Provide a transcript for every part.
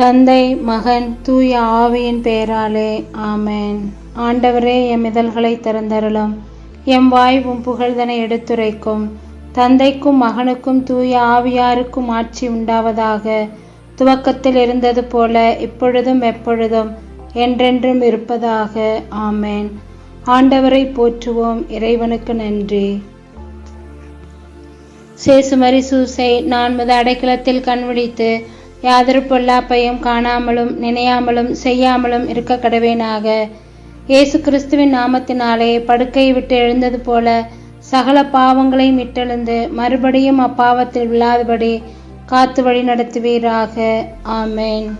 தந்தை மகன் தூய ஆவியின் பெயராலே ஆமேன். ஆண்டவரே எம் இதழ்களை திறந்தருளும். எம் வாய்வும் புகழ்தனை எடுத்துரைக்கும். தந்தைக்கும் மகனுக்கும் தூய ஆவியாருக்கும் ஆட்சி உண்டாவதாக. துவக்கத்தில் இருந்தது போல இப்பொழுதும் எப்பொழுதும் என்றென்றும் இருப்பதாக. ஆமேன். ஆண்டவரை போற்றுவோம். இறைவனுக்கு நன்றி. சேசுமரி சூசை நான் முத அடைக்கலத்தில் கண்விழித்து யாதொரு பொல்லாப்பையும் காணாமலும் நினையாமலும் செய்யாமலும் இருக்க கடவேனாக இயேசு கிறிஸ்துவின் நாமத்தினாலே படுக்கையை விட்டு எழுந்தது போல சகல பாவங்களையும் விட்டெழுந்து மறுபடியும் அப்பாவத்தில் விழாதபடி காத்து வழி நடத்துவீராக. ஆமேன்.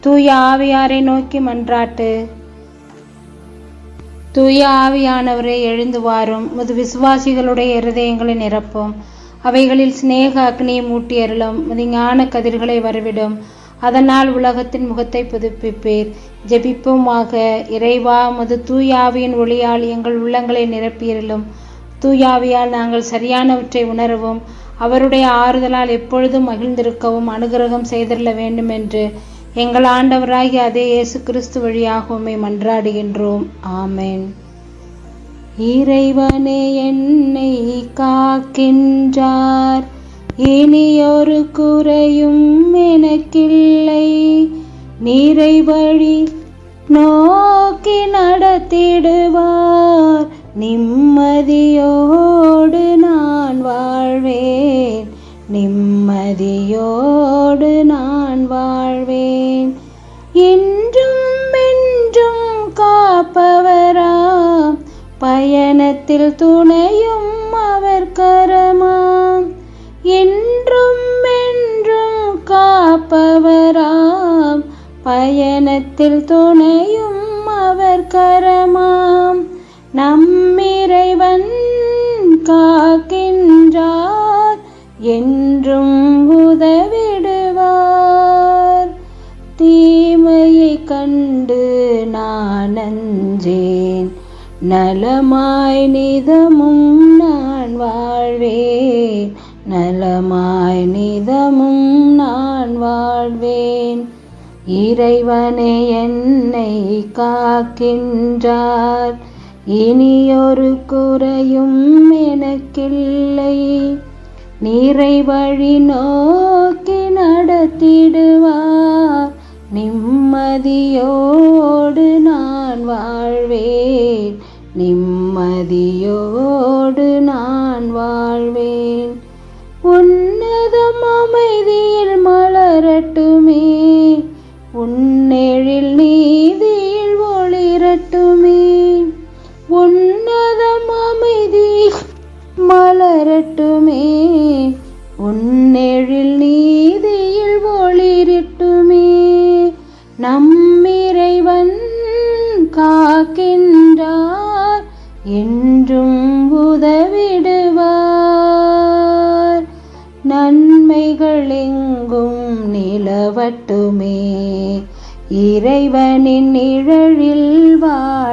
தூய ஆவியாரை நோக்கி மன்றாட்டு. தூய ஆவியானவரை எழுந்து வாரும். முது விசுவாசிகளுடைய இருதயங்களை நிரப்பும். அவைகளில் சிநேக அக்னியை மூட்டி அருளும். ஞான கதிர்களை வரவிடும். அதனால் உலகத்தின் முகத்தை புதுப்பிப்பீர். ஜெபிப்போமாக. இறைவா மது தூயாவியின் ஒளியால் எங்கள் உள்ளங்களை நிரப்பியிருளும் தூயாவியால் நாங்கள் சரியானவற்றை உணரவும். அவருடைய ஆறுதலால் எப்பொழுதும் மகிழ்ந்திருக்கவும் அனுகிரகம் செய்திருள்ள வேண்டும் என்று எங்கள் ஆண்டவராகிய அதே இயேசு கிறிஸ்து வழியாக உம்மை மன்றாடுகின்றோம். ஆமென். இறைவனே என்னை காக்கின்றார். இனியொரு குறையும் எனக்கில்லை. நீரை வழி நோக்கி நடத்திடுவார். நிம்மதியோடு பயணத்தில் துணையும் அவர் கரமாம் என்றும் என்றும் காப்பவராம். பயணத்தில் துணையும் அவர் கரமாம் நம்மிறைவன் காக்கின்றார் என்றும் உதவிடுவார். தீமையை கண்டு நலமாய் நிதமும் நான் வாழ்வேன். நலமாய் நிதமும் நான் வாழ்வேன். இறைவனே என்னை காக்கின்றார். இனியொரு குறையும் எனக்கில்லை. நீரை வழி நோக்கி நடத்திடுவார். நிம்மதியோடு நான் வாழ்வேன். நிம்மதியோடு நான் வாழ்வேன்.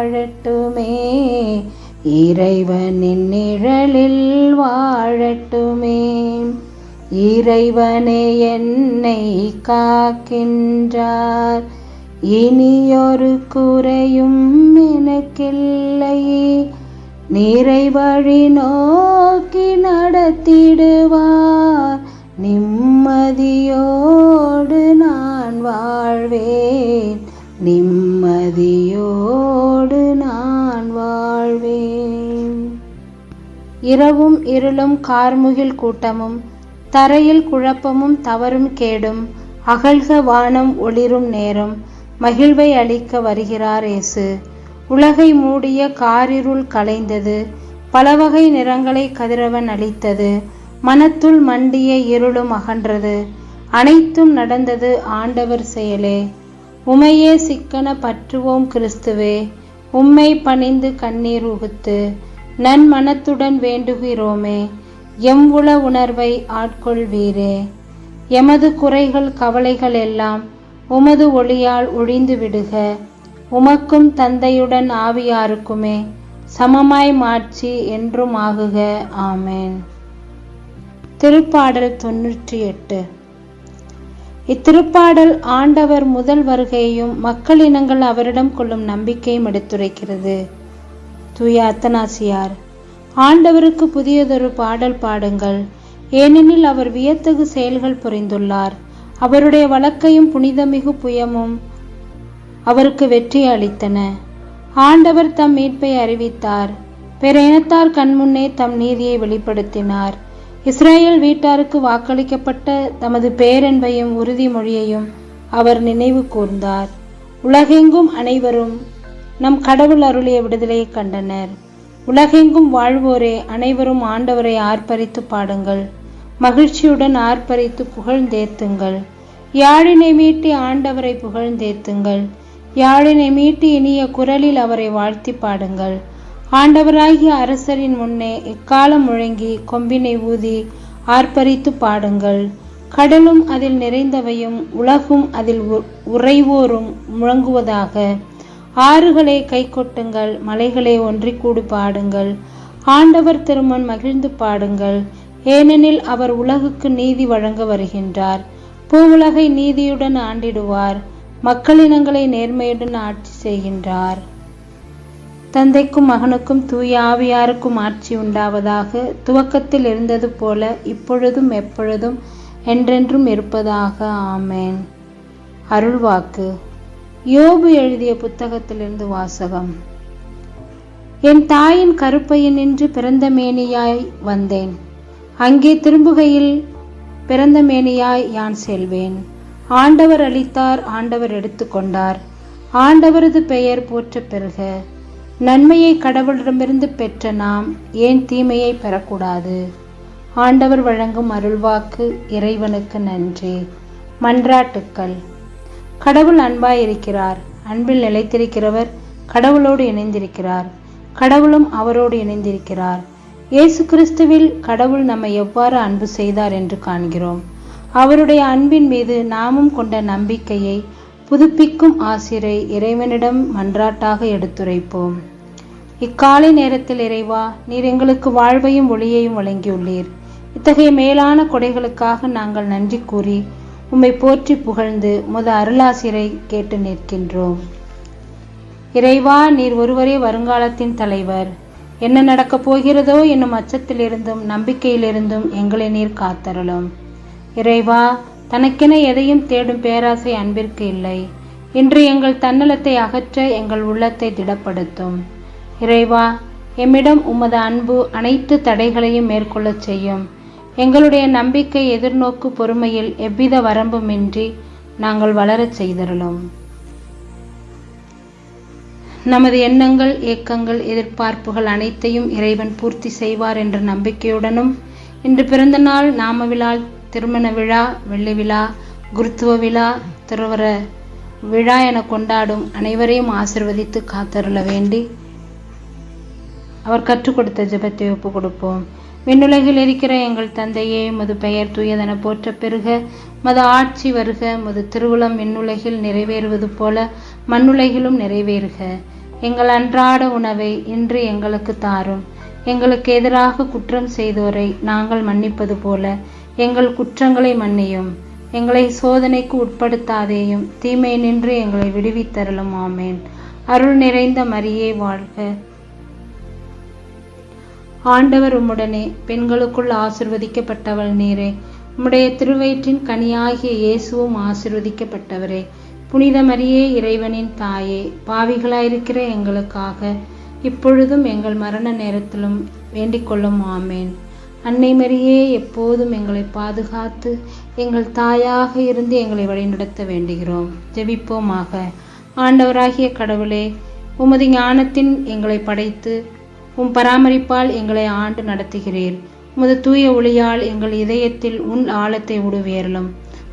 வாழட்டுமே. இறைவனின் நிழலில் வாழட்டுமே. இறைவனே என்னை காக்கின்றார். இனியொரு குறையும் எனக்கில்லை நிறைவழி நோக்கி நடத்திடு. இரவும் இருளும் கார்முகில் கூட்டமும் தரையில் குழப்பமும் தவறும் கேடும் அகழ்க வானம் ஒளிரும் நேரம் மகிழ்வை அளிக்க வருகிறார் இயேசு. உலகை மூடிய காரிருள் கலைந்தது பலவகை நிறங்களை கதிரவன் அளித்தது மனத்துள் மண்டிய இருளும் அகன்றது அனைத்தும் நடந்தது ஆண்டவர் செயலே. உமையே சிக்கன பற்றுவோம் கிறிஸ்துவே உம்மை பணிந்து கண்ணீர் உகுத்து நன்மனத்துடன் வேண்டுகிறோமே எம்புல உணர்வை ஆட்கொள்வீரே. எமது குறைகள் கவலைகள் எல்லாம் உமது ஒளியால் ஒழிந்து விடுக. உமக்கும் தந்தையுடன் ஆவியாருக்குமே சமமாய் மாட்சி என்றும் ஆகுக. ஆமேன். திருப்பாடல் தொன்னூற்றி எட்டு இத்திருப்பாடல் ஆண்டவர் முதல் வருகையையும் மக்களினங்கள் அவரிடம் கொள்ளும் நம்பிக்கையும் எடுத்துரைக்கிறது. தூய அத்தனாசியார் ஆண்டவருக்கு புதியதொரு பாடல் பாடுங்கள். ஏனெனில் அவர் வியத்தகு செயல்கள் புரிந்துள்ளார். அவருடைய வழக்கையும் புனிதமிகு புயமும் அவருக்கு வெற்றி அளித்தன. ஆண்டவர் தம் மீட்பை அறிவித்தார். பிற இனத்தார் கண்முன்னே தம் நீதியை வெளிப்படுத்தினார். இஸ்ரேல் வீட்டாருக்கு வாக்களிக்கப்பட்ட தமது பேரன்பையும் உறுதிமொழியையும் அவர் நினைவு கூர்ந்தார். உலகெங்கும் அனைவரும் நம் கடவுள் அருளிய விடுதலையை கண்டனர். உலகெங்கும் வாழ்வோரே அனைவரும் ஆண்டவரை ஆர்ப்பரித்து பாடுங்கள். மகிழ்ச்சியுடன் ஆர்ப்பரித்து புகழ்ந்தேத்துங்கள். யாழினை மீட்டி ஆண்டவரை புகழ்ந்தேத்துங்கள். யாழினை மீட்டி இனிய குரலில் அவரை வாழ்த்தி பாடுங்கள். ஆண்டவராகிய அரசரின் முன்னே எக்காலம் முழங்கி கொம்பினை ஊதி ஆர்ப்பரித்து பாடுங்கள். கடலும் அதில் நிறைந்தவையும் உலகும் அதில் உறைவோரும் முழங்குவதாக. ஆறுகளை கை கொட்டுங்கள் மலைகளை ஒன்றி கூடு பாடுங்கள். ஆண்டவர் திருமன் மகிழ்ந்து பாடுங்கள். ஏனெனில் அவர் உலகுக்கு நீதி வழங்க வருகின்றார். பூவுலகை நீதியுடன் ஆண்டிடுவார். மக்களினங்களை நேர்மையுடன் ஆட்சி செய்கின்றார். தந்தைக்கும் மகனுக்கும் தூய ஆவியாருக்கும் ஆட்சி உண்டாவதாக துவக்கத்தில் இருந்தது போல இப்பொழுதும் எப்பொழுதும் என்றென்றும் இருப்பதாக. ஆமேன். அருள்வாக்கு. யோபு எழுதிய புத்தகத்திலிருந்து வாசகம். என் தாயின் கருப்பையின் நின்று பிறந்த மேனியாய் வந்தேன். அங்கே திரும்புகையில் பிறந்த மேனியாய் யான் செல்வேன். ஆண்டவர் அளித்தார் ஆண்டவர் எடுத்துக்கொண்டார் ஆண்டவரது பெயர் போற்ற பெறுக. நன்மையை கடவுளிடமிருந்து பெற்ற நாம் ஏன் தீமையை பெறக்கூடாது? ஆண்டவர் வழங்கும் அருள்வாக்கு இறைவனுக்கு நன்றி. மன்றாட்டுக்கள். கடவுள் அன்பாயிருக்கிறார். அன்பில் நிலைத்திருக்கிறவர் கடவுளோடு இணைந்திருக்கிறார். கடவுளும் அவரோடு இணைந்திருக்கிறார். இயேசு கிறிஸ்துவில் கடவுள் நம்மை எவ்வாறு அன்பு செய்தார் என்று காண்கிறோம். அவருடைய அன்பின் மீது நாமும் கொண்ட நம்பிக்கையை புதுப்பிக்கும் ஆசிரை இறைவனிடம் மன்றாட்டாக எடுத்துரைப்போம். இக்காலை நேரத்தில் இறைவா நீர் எங்களுக்கு வாழ்வையும் ஒளியையும் வழங்கியுள்ளீர். இத்தகைய மேலான கொடைகளுக்காக நாங்கள் நன்றி கூறி உம்மை போற்றி புகழ்ந்து முத அருளாசிரை கேட்டு நிற்கின்றோம். இறைவா நீர் ஒருவரே வருங்காலத்தின் தலைவர். என்ன நடக்கப் போகிறதோ என்னும் அச்சத்திலிருந்தும் நம்பிக்கையிலிருந்தும் எங்களை நீர் காத்தருளும். இறைவா தனக்கென எதையும் தேடும் பேராசை அன்பிற்கு இல்லை. இன்று எங்கள் தன்னலத்தை அகற்ற எங்கள் உள்ளத்தை திடப்படுத்தும். இறைவா எம்மிடம் உமது அன்பு அனைத்து தடைகளையும் மேற்கொள்ளச் செய்யும். எங்களுடைய நம்பிக்கை எதிர்நோக்கு பொறுமையில் எவ்வித வரம்புமின்றி நாங்கள் வளரச் செய்தருளும். நமது எண்ணங்கள் ஏக்கங்கள் எதிர்பார்ப்புகள் அனைத்தையும் இறைவன் பூர்த்தி செய்வார் என்ற நம்பிக்கையுடனும் இன்று பிறந்த நாள் நாம விழா திருமண விழா வெள்ளி விழா குருத்துவ விழா திருவர விழா என கொண்டாடும் அனைவரையும் ஆசிர்வதித்து காத்தருள வேண்டி அவர் கற்றுக் கொடுத்த ஜபத்தை ஒப்பு கொடுப்போம். விண்ணுலகில் இருக்கிற எங்கள் தந்தையே மது பெயர் தூயதென போற்ற பெருக மது ஆட்சி வருக மது திருவுளம் விண்ணுலகில் நிறைவேறுவது போல மண்ணுலகிலும் நிறைவேறுக. எங்கள் அன்றாட உணவை இன்று எங்களுக்கு தாரும். எங்களுக்கு எதிராக குற்றம் செய்தோரை நாங்கள் மன்னிப்பது போல எங்கள் குற்றங்களை மன்னியும். எங்களை சோதனைக்கு உட்படுத்தாதேயும் தீமை நின்று எங்களை விடுவித்தருளும். ஆமேன். அருள் நிறைந்த மரியே வாழ்க. ஆண்டவர் உம்முடனே பெண்களுக்குள் ஆசிர்வதிக்கப்பட்டவள் நீரே. உம்முடைய திருவயிற்றின் கனியாகிய இயேசுவும் ஆசிர்வதிக்கப்பட்டவரே. புனித மரியே இறைவனின் தாயே பாவிகளாயிருக்கிற எங்களுக்காக இப்பொழுதும் எங்கள் மரண நேரத்திலும் வேண்டிக்கொள்ளும் ஆமேன். அன்னை மரியே எப்போதும் எங்களை பாதுகாத்து எங்கள் தாயாக இருந்து எங்களை வழிநடத்த வேண்டுகிறோம். ஜெபிப்போமாக. ஆண்டவராகிய கடவுளே உமது ஞானத்தின் எங்களை படைத்து உம் பராமரிப்பால் எங்களை ஆண்டு நடத்துகிறீர். உமது தூய ஒளியால் எங்கள் இதயத்தில் உன் ஆழத்தை உடுவேறலும்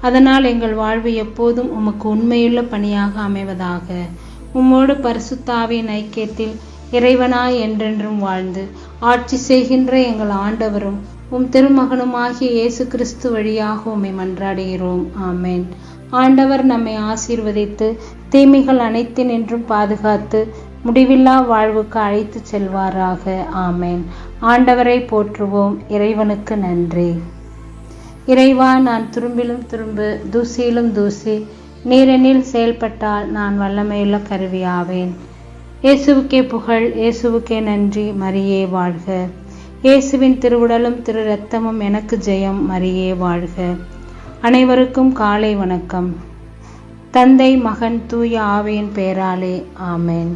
அதனால் எங்கள் வாழ்வு எப்போதும் உமக்கு உண்மையுள்ள பணியாக அமைவதாக. உம்மோடு பரிசுத்தாவின் ஐக்கியத்தில் இறைவனாய் என்றென்றும் வாழ்ந்து ஆட்சி செய்கின்ற எங்கள் ஆண்டவரும் உம் திருமகனுமாகிய இயேசு கிறிஸ்து வழியாக உம்மை மன்றாடுகிறோம். ஆமேன். ஆண்டவர் நம்மை ஆசீர்வதித்து தீமைகள் அனைத்தினின்றும் பாதுகாத்து முடிவில்லா வாழ்வுக்கு அழைத்து செல்வாராக. ஆமேன். ஆண்டவரை போற்றுவோம். இறைவனுக்கு நன்றி. இறைவா நான் துரும்பிலும் துரும்பு தூசியிலும் தூசி நீரெனில் செயல்பட்டால் நான் வல்லமையுள்ள கருவியாவேன். இயேசுவுக்கே புகழ் இயேசுவுக்கே நன்றி மரியே வாழ்க. இயேசுவின் திருவுடலும் திரு ரத்தமும் எனக்கு ஜெயம் மரியே வாழ்க. அனைவருக்கும் காலை வணக்கம். தந்தை மகன் தூய ஆவியின் பேராலே. ஆமேன்.